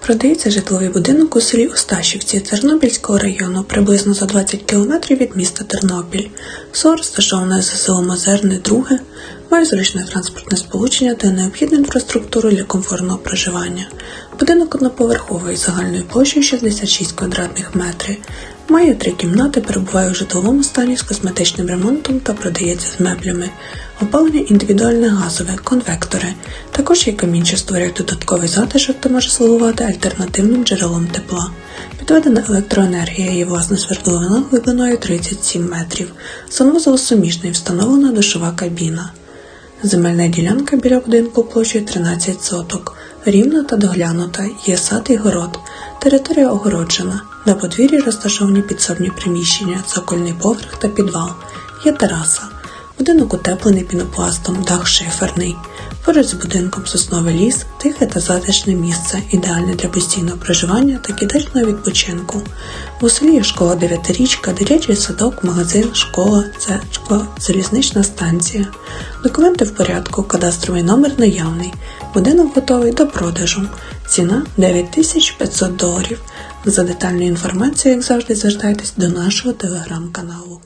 Продається житловий будинок у селі Осташівці Тернопільського району, приблизно за 20 км від міста Тернопіль. СО розташоване за селом Озерне, друге, має зручне транспортне сполучення та необхідну інфраструктуру для комфортного проживання. Будинок одноповерховий загальною площею 66 квадратних метрів. Має три кімнати, перебуває у житловому стані з косметичним ремонтом та продається з меблями. Опалення індивідуальне газове, конвектори. Також є камін, що створює додатковий затишок та може слугувати альтернативним джерелом тепла. Підведена електроенергія є власна свердловина глибиною 37 метрів. Санвузол суміжний, встановлена душова кабіна. Земельна ділянка біля будинку площею 13 соток. Рівна та доглянута, є сад і город. Територія огороджена. На подвір'ї розташовані підсобні приміщення, цокольний поверх та підвал. Є тераса. Будинок утеплений пінопластом, дах шиферний. Поруч з будинком сосновий ліс, тихе та затишне місце, ідеальне для постійного проживання та кідачного відпочинку. У селі є школа дев'ятирічка, дитячий садок, магазин, школа, церква, залізнична станція. Документи в порядку, кадастровий номер наявний. Будинок готовий до продажу. Ціна 9500 доларів. За детальною інформацією, як завжди, звертайтесь до нашого телеграм-каналу.